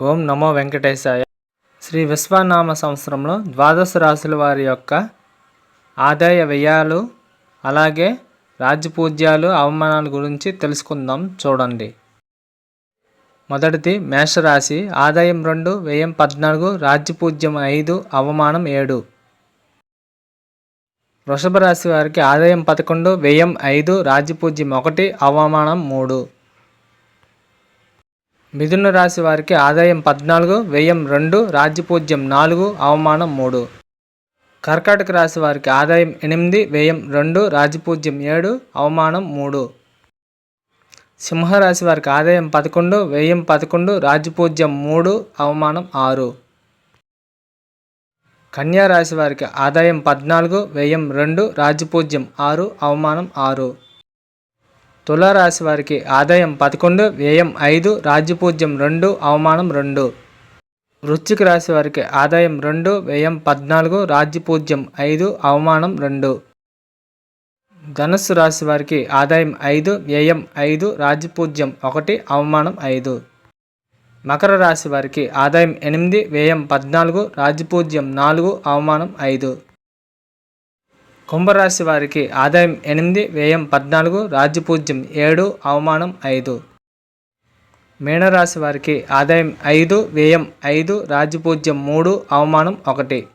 ఓం నమో వెంకటేశాయ. శ్రీ విశ్వనామ సంవత్సరంలో ద్వాదశ రాశుల వారి యొక్క ఆదాయ వ్యయాలు అలాగే రాజ్యపూజ్యాలు అవమానాల గురించి తెలుసుకుందాం చూడండి. మొదటిది మేషరాశి. ఆదాయం రెండు వ్యయం పద్నాలుగు రాజ్యపూజ్యం ఐదు అవమానం ఏడు. వృషభ రాశి వారికి ఆదాయం పదకొండు వ్యయం ఐదు రాజ్యపూజ్యం ఒకటి అవమానం మూడు. మిథున రాశి వారికి ఆదాయం పద్నాలుగు వ్యయం రెండు రాజ్యపూజ్యం నాలుగు అవమానం మూడు. కర్కాటక రాశి వారికి ఆదాయం ఎనిమిది వ్యయం రెండు రాజ్యపూజ్యం ఏడు అవమానం మూడు. సింహరాశి వారికి ఆదాయం పదకొండు వ్యయం పదకొండు రాజ్యపూజ్యం మూడు అవమానం ఆరు. కన్యా రాశి వారికి ఆదాయం పద్నాలుగు వ్యయం రెండు రాజ్యపూజ్యం ఆరు అవమానం ఆరు. తులారాశి వారికి ఆదాయం పదకొండు వ్యయం ఐదు రాజ్యపూజ్యం రెండు అవమానం రెండు. వృశ్చిక రాశి వారికి ఆదాయం రెండు వ్యయం పద్నాలుగు రాజ్యపూజ్యం ఐదు అవమానం రెండు. ధనుస్సు రాశి వారికి ఆదాయం ఐదు వ్యయం ఐదు రాజ్యపూజ్యం ఒకటి అవమానం ఐదు. మకర రాశి వారికి ఆదాయం ఎనిమిది వ్యయం పద్నాలుగు రాజ్యపూజ్యం నాలుగు అవమానం ఐదు. కుంభరాశి వారికి ఆదాయం ఎనిమిది వ్యయం పద్నాలుగు రాజ్యపూజ్యం ఏడు అవమానం ఐదు. మీనరాశి వారికి ఆదాయం ఐదు వ్యయం ఐదు రాజ్యపూజ్యం మూడు అవమానం ఒకటి.